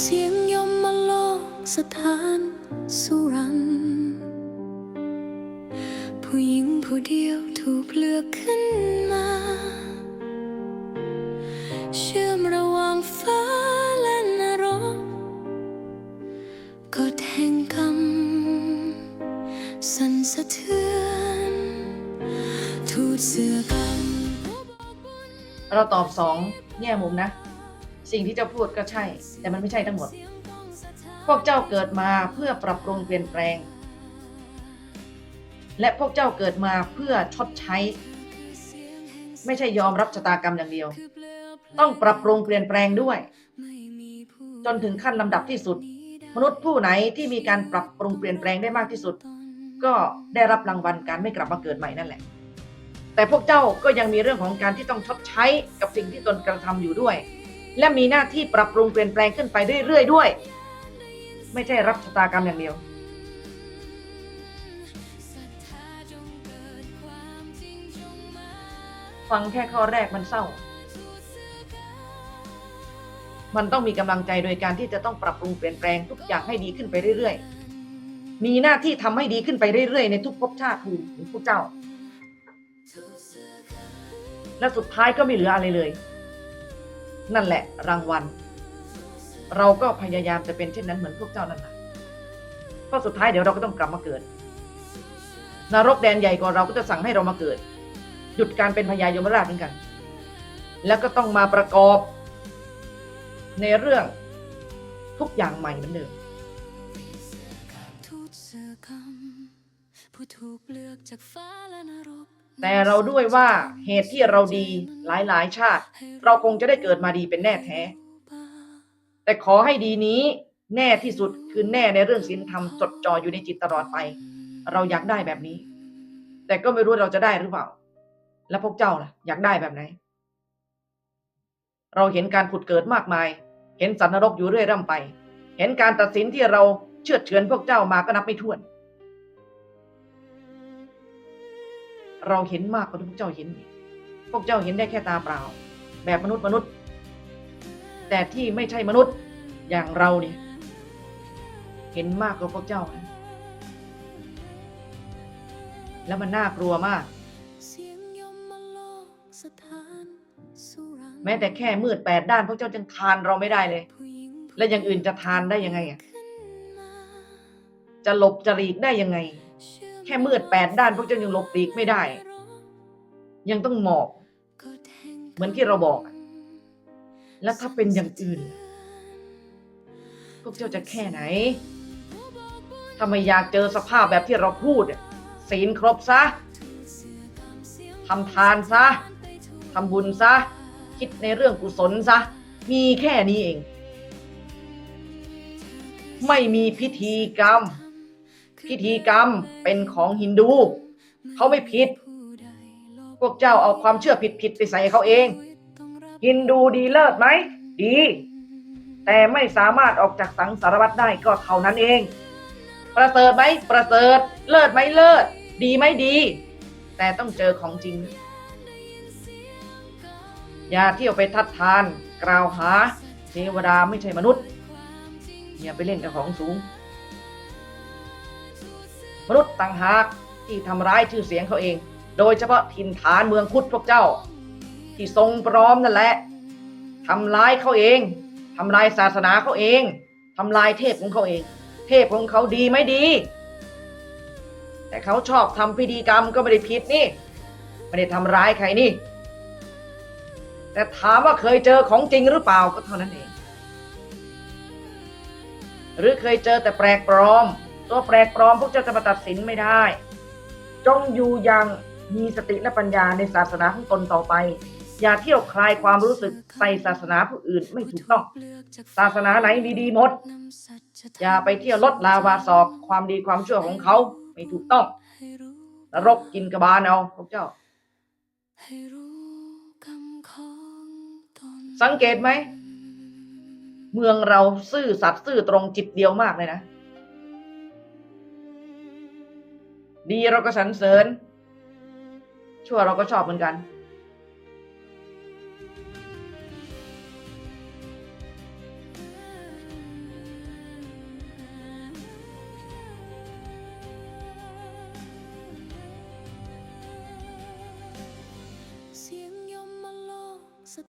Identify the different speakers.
Speaker 1: เสียงยมมาโลกสถานสุรัน ผู้หญิงผู้เดียวถูกเลือกขึ้นมา ฎแห่งกรรม สั่นสะเทือนทูตเสือกรรม
Speaker 2: เราตอบสองแง่มุมนะ สิ่งที่เจ้าพูดก็ใช่ แต่มันไม่ใช่ทั้งหมด พวกเจ้าเกิดมาเพื่อปรับปรุงเปลี่ยนแปลง และพวกเจ้าเกิดมาเพื่อชดใช้ ไม่ใช่ยอมรับชะตากรรมอย่างเดียว ต้องปรับปรุงเปลี่ยนแปลงด้วย จนถึงขั้นลำดับที่สุด มนุษย์ผู้ไหนที่มีการปรับปรุงเปลี่ยนแปลงได้มากที่สุด ก็ได้รับรางวัลการไม่กลับมาเกิดใหม่นั่นแหละ แต่พวกเจ้าก็ยังมีเรื่องของการที่ต้องชดใช้กับสิ่งที่ตนกระทำอยู่ด้วย และมีหน้าที่ปรับปรุงเปลี่ยนแปลงขึ้นไปเรื่อยๆด้วย ไม่ใช่รับชะตากรรมอย่างเดียวฟังแค่ข้อแรกมันเศร้า มันต้องมีกำลังใจโดยการที่จะต้องปรับปรุงเปลี่ยนแปลงทุกอย่างให้ดีขึ้นไปเรื่อยๆ มีหน้าที่ทำให้ดีขึ้นไปเรื่อยๆ ในทุกภพชาติภูมิของผู้เจ้า และสุดท้ายก็ไม่เหลืออะไรเลย นั่นแหละรางวัล เราก็พยายามจะเป็นเช่นนั้นเหมือนพวกเจ้านั่นแหละเพราะสุดท้ายเดี๋ยวเราก็ต้องกลับมาเกิด นรกแดนใหญ่กว่าเราก็จะสั่งให้เรามาเกิด หยุดการเป็นพญายมราชเหมือนกัน แล้วก็ต้องมาประกอบ ในเรื่องทุกอย่างใหม่เหมือนเดิม
Speaker 1: ทูตเสือกรรมผู้ถูกเลือกจากฟ้าและนรก
Speaker 2: แต่เราด้วยว่าเหตุที่เราดีหลายๆ ชาติ เราคงจะได้เกิดมาดีเป็นแน่แท้ แต่ขอให้ดีนี้แน่ที่สุดคือแน่ในเรื่องศีลธรรมจดจ่ออยู่ในจิตตลอดไป เราอยากได้แบบนี้ แต่ก็ไม่รู้เราจะได้หรือเปล่า แล้วพวกเจ้าล่ะ อยากได้แบบไหน เราเห็นการผุดเกิดมากมาย เห็นสันนรกอยู่เรื่อยร่ำไป เห็นการตัดสินที่เราเชื่อเฉือนพวกเจ้ามาก็นับไม่ถ้วน เราเห็นมากกว่าที่พวกเจ้าเห็น พวกเจ้าเห็นได้แค่ตาเปล่า แบบมนุษย์มนุษย์ แต่ที่ไม่ใช่มนุษย์อย่างเราเนี่ยเห็นมากกว่าพวกเจ้า แล้วมันน่ากลัวมาก แม้แต่แค่มืดแปดด้านพวกเจ้ายังทานเราไม่ได้เลย และอย่างอื่นจะทานได้ยังไงอะจะหลบจะหลีกได้ยังไง แค่มืดแปดด้านพวกเจ้ายังหลบหลีกไม่ได้ ยังต้องหมอบ
Speaker 1: ก
Speaker 2: เหมือนที่เราบอก แล้วถ้าเป็นอย่างอื่น พวกเจ้าจะแค่ไหนถ้าไม่อยากเจอสภาพแบบที่เราพูดอะศีลครบซะทำทานซะทำบุญซะ คิดในเรื่องกุศลซะ มีแค่นี้เอง ไม่มีพิธีกรรม พิธีกรรมเป็นของฮินดู เขาไม่ผิด พวกเจ้าเอาความเชื่อผิดๆไปใส่เขาเอง ฮินดูดีเลิศไหม ดี แต่ไม่สามารถออกจากสังสารวัฏได้ก็เท่านั้นเอง ประเสริฐไหมประเสริฐ เลิศไหมเลิศ ดีไหมดี แต่ต้องเจอของจริง อย่าเที่ยวไปทัดทาน กล่าวหา เทวดาไม่ใช่มนุษย์ อย่าไปเล่นกับของสูง มนุษย์ต่างหากที่ทำร้ายชื่อเสียงเขาเอง โดยเฉพาะถิ่นฐานเมืองพุทธพวกเจ้า ที่ทรงปลอมนั่นแหละทำลายเขาเองทำลายศาสนาเขาเองทำลายเทพของเขาเอง เทพของเขาดีไหมดี แต่เขาชอบทำพิธีกรรมก็ไม่ได้ผิดนี่ ไม่ได้ทำร้ายใครนี่ แต่ถามว่าเคยเจอของจริงหรือเปล่าก็เท่านั้นเอง หรือเคยเจอแต่แปลกปลอม ตัวแปลกปลอมพวกเจ้าจะมาตัดสินไม่ได้ จงอยู่อย่างมีสติและปัญญาในศาสนาของตนต่อไป อย่าเที่ยวคลายความรู้สึกใส่ศาสนาผู้อื่นไม่ถูกต้อง ศาสนาไหนมีดีหมด อย่าไปเที่ยวลดลาวาศอกความดีความชั่วของเขาไม่ถูกต้องนรกกินกระบาลเอาพวกเจ้า สังเกตไหม เมืองเราซื่อสัตย์ซื่อตรงจิตเดียวมากเลยนะ ดีเราก็สรรเสริญ ชั่วเราก็ชอบเหมือนกัน